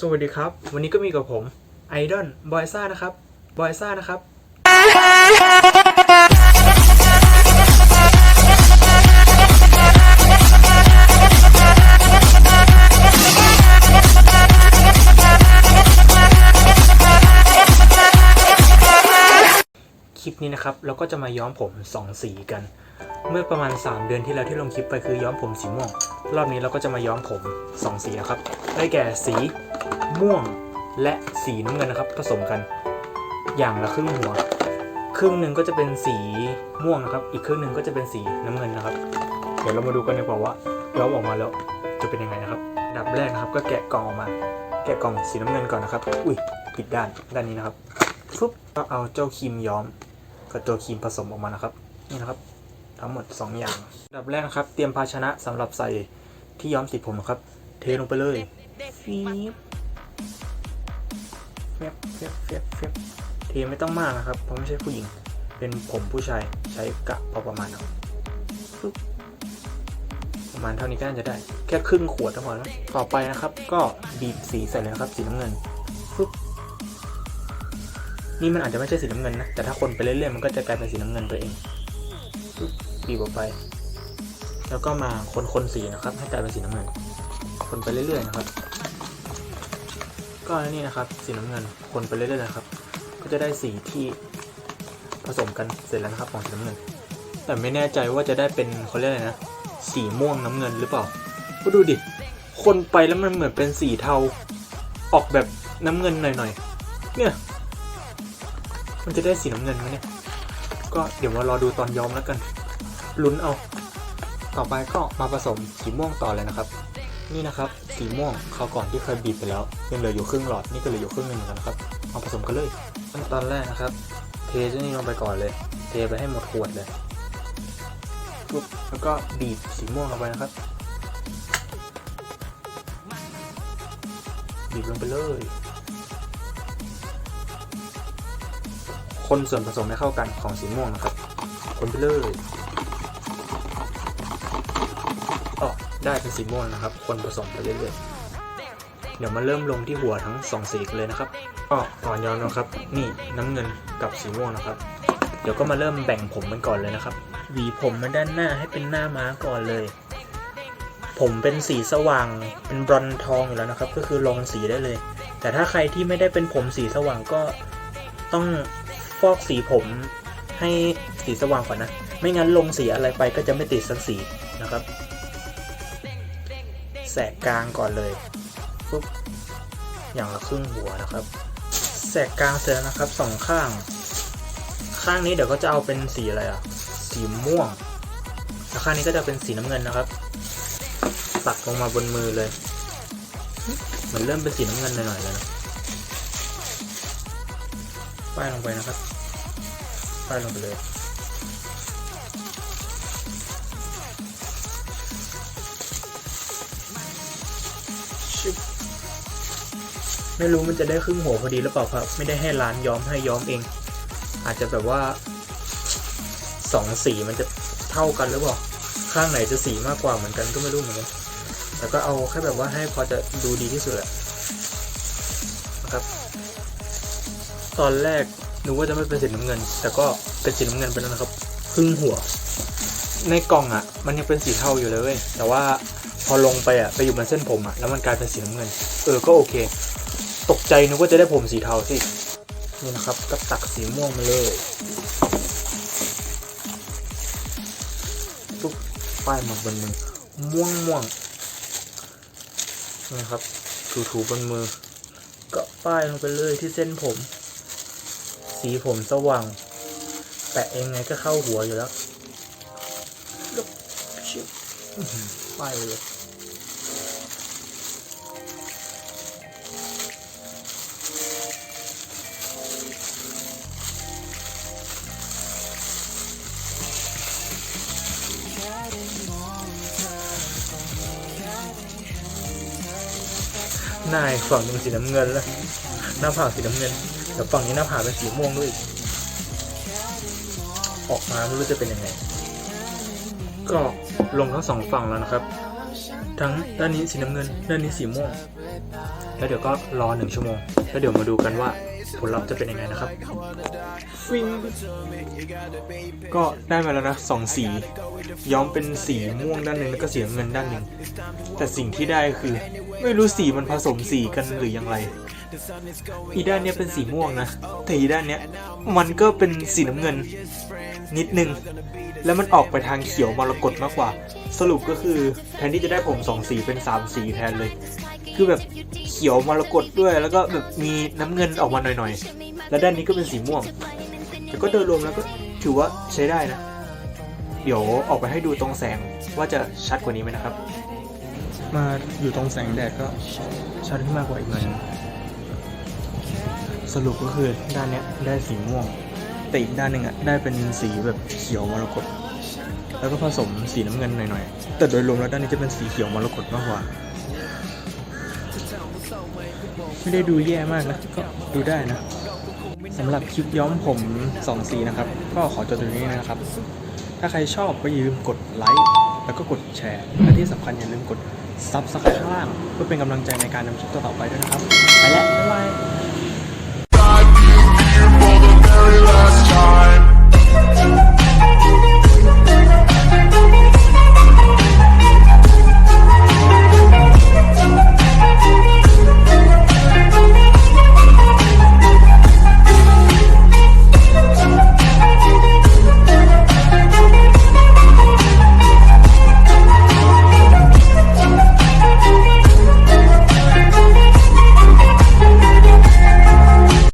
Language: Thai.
สวัสดีครับ วันนี้ก็มีกับผมไอดอลบอยซ่านะครับบอยซ่านะครับ คลิปนี้นะครับ เราก็จะมาย้อมผมสองสีกัน เมื่อประมาณ 3 เดือนที่แล้วที่ลงคลิปไปคือย้อมผมสีม่วง รอบนี้เราก็จะมาย้อมผมสองสีนะครับ ได้แก่สี ม่วงและสีน้ำเงินนะครับ ผสมกันอย่างละครึ่งหัว ครึ่งหนึ่งก็จะเป็นสีม่วงนะครับ อีกครึ่งหนึ่งก็จะเป็นสีน้ำเงินนะครับ เดี๋ยวเรามาดูกันดีกว่าว่าย้อมออกมาแล้วจะเป็นยังไงนะครับดับแรกนะครับก็แกะกล่องออกมา แกะกล่องสีน้ำเงินก่อนนะครับ อุ้ยผิดด้านด้านนี้นะครับฟึบก็เอาเจ้าครีมย้อมกับตัวครีมผสมออกมานะครับ นี่นะครับ ทั้งหมด 2 อย่างดับแรกนะครับ เตรียมภาชนะสำหรับใส่ที่ย้อมสีผมนะครับ เทลงไปเลยฟีบ เฟียบเฟียบเฟียบเฟียบเทไม่ต้องมากนะครับ เพราะไม่ใช่ผู้หญิง เป็นผมผู้ชายใช้กะพอประมาณครับประมาณเท่านี้ก็น่าจะได้ แค่ครึ่งขวดก็พอแล้วต่อไปนะครับ ก็บีบสีใส่เลยนะครับ สีน้ำเงินฟึบนี่มันอาจจะไม่ใช่สีน้ำเงินนะ แต่ถ้าคนไปเรื่อยๆมันก็จะกลายเป็นสีน้ำเงินไปเองปึ๊บบีบออกไป แล้วก็มาคนๆสีนะครับ ให้กลายเป็นสีน้ำเงิน คนไปเรื่อยๆนะครับ ก็นี่นะครับสีน้ำเงินคนไปเรื่อยๆนะครับ ก็จะได้สีที่ผสมกันเสร็จแล้วนะครับของสีน้ำเงิน แต่ไม่แน่ใจว่าจะได้เป็นเขาเรียกอะไรนะสีม่วงน้ำเงินหรือเปล่าก็ดูดิคนไปแล้วมันเหมือนเป็นสีเทา ออกแบบน้ำเงินหน่อยๆเนี่ย มันจะได้สีน้ำเงินไหมเนี่ยก็เดี๋ยวมารอดูตอนย้อมแล้วกันลุ้นเอา ต่อไปก็มาผสมสีม่วงต่อเลยนะครับ นี่นะครับสีม่วงคราวก่อนที่เคยบีบไปแล้วยังเหลืออยู่ครึ่งหลอดนี่ก็เหลืออยู่ครึ่งหนึ่งเหมือนกันนะครับมาผสมกันเลยขั้นตอนแรกนะครับ เทเจ้านี่ลงไปก่อนเลย เทไปให้หมดขวดเลยปุ๊บแล้วก็บีบสีม่วงลงไปนะครับ บีบลงไปเลย คนส่วนผสมให้เข้ากันของสีม่วงนะครับ คนไปเลย ได้เป็นสีม่วงนะครับ คนผสมไปเรื่อยๆ เดี๋ยวมาเริ่มลงที่หัวทั้งสองสีกันเลยนะครับก็ก่อนย้อนนะครับ นี่น้ำเงินกับสีม่วงนะครับ เดี๋ยวก็มาเริ่มแบ่งผมกันก่อนเลยนะครับหวีผมมาด้านหน้าให้เป็นหน้าม้าก่อนเลย ผมเป็นสีสว่างเป็นบรอนทองอยู่แล้วนะครับ ก็คือลงสีได้เลย แต่ถ้าใครที่ไม่ได้เป็นผมสีสว่างก็ต้องฟอกสีผมให้สีสว่างก่อนนะ ไม่งั้นลงสีอะไรไปก็จะไม่ติดสักสีนะครับ แสกกลางก่อนเลยปุ๊บอย่างละครึ่งหัวนะครับ แสกกลางเสร็จแล้วนะครับสองข้าง ข้างนี้เดี๋ยวก็จะเอาเป็นสีอะไรอะ สีม่วงแล้วข้างนี้ก็จะเป็นสีน้ำเงินนะครับ ปักลงมาบนมือเลยเหมือนเริ่มเป็นสีน้ำเงินหน่อยๆเลยนะป้ายลงไปนะครับป้ายลงไปเลย ไม่รู้มันจะได้ครึ่งหัวพอดีหรือเปล่าครับ ไม่ได้ให้ร้านย้อมให้ย้อมเอง อาจจะแบบว่าสองสีมันจะเท่ากันหรือเปล่า ข้างไหนจะสีมากกว่าเหมือนกันก็ไม่รู้เหมือนกัน แต่ก็เอาแค่แบบว่าให้พอจะดูดีที่สุดอะนะครับ ตอนแรกนึกว่าจะไม่เป็นสีน้ำเงิน แต่ก็เป็นสีน้ำเงินไปแล้วนะครับ ครึ่งหัว ในกล่องอะ มันยังเป็นสีเทาอยู่เลยเว้ย แต่ว่า พอลงไปอะไปอยู่บนเส้นผมอะแล้วมันกลายเป็นสีน้ำเงิน เออก็โอเค ตกใจนึกว่าจะได้ผมสีเทาสินี่นะครับก็ตักสีม่วงมาเลยปุ๊บป้ายมาบนมือม่วงม่วงนะครับถูๆบนมือ ก็ป้ายลงไปเลยที่เส้นผม สีผมสว่าง แปะเองไงก็เข้าหัวอยู่แล้วป้ายไปเลย หน้าฝั่งหนึ่งสีน้ำเงินแล้วหน้าผากสีน้ำเงินแต่ฝั่งนี้หน้าผากเป็นสีม่วงด้วยออกมาไม่รู้จะเป็นยังไง ก็ลงทั้งสองฝั่งแล้วนะครับ ทั้งด้านนี้สีน้ำเงิน ด้านนี้สีม่วง แล้วเดี๋ยวก็รอหนึ่งชั่วโมง แล้วเดี๋ยวมาดูกันว่า ผลลัพธ์จะเป็นยังไงนะครับ ฟิงก็ได้มาแล้วนะสองสีย้อมเป็นสีม่วงด้านหนึ่งแล้วก็สีเงินด้านหนึ่งแต่สิ่งที่ได้คือ ไม่รู้สีมันผสมสีกันหรือยังไร อีด้านเนี้ยเป็นสีม่วงนะแต่อีด้านเนี้ยมันก็เป็นสีน้ำเงิน นิดนึง แล้วมันออกไปทางเขียวมรกตมากกว่า สรุปก็คือแทนที่จะได้ผมสองสีเป็นสามสีแทนเลย คือแบบเขียวมรกตด้วย แล้วก็แบบมีน้ำเงินออกมาหน่อยๆ แล้วด้านนี้ก็เป็นสีม่วง แต่ก็โดยรวมแล้วก็ถือว่าใช้ได้นะ เดี๋ยวออกไปให้ดูตรงแสงว่าจะชัดกว่านี้ไหมนะครับ มาอยู่ตรงแสงแดดก็ชัดขึ้นมากกว่าอีกหน่อยนึงสรุปก็คือด้านเนี้ยได้สีม่วง แต่อีกด้านหนึ่งอะได้เป็นสีแบบเขียวมรกตแล้วก็ผสมสีน้ำเงินหน่อยๆ แต่โดยรวมแล้วด้านนี้จะเป็นสีเขียวมรกตมากกว่า ไม่ได้ดูแย่มากนะก็ดูได้นะสำหรับคลิปย้อมผมสองสีนะครับ ก็ขอจบตรงนี้นะครับ ถ้าใครชอบก็อย่าลืมกดไลค์แล้วก็กดแชร์และที่สำคัญอย่าลืมกดซับสไครต์ข้างล่าง เพื่อเป็นกำลังใจในการนำคลิปต่อๆไปด้วยนะครับ ไปแล้วบ๊ายบาย